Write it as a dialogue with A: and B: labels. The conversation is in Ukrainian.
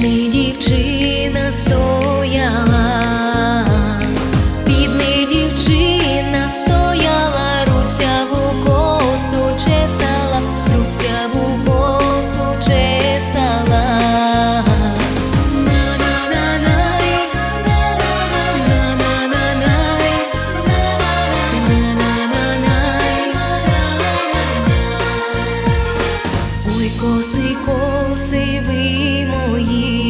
A: Ти дівчина сто. коси, коси ви мої.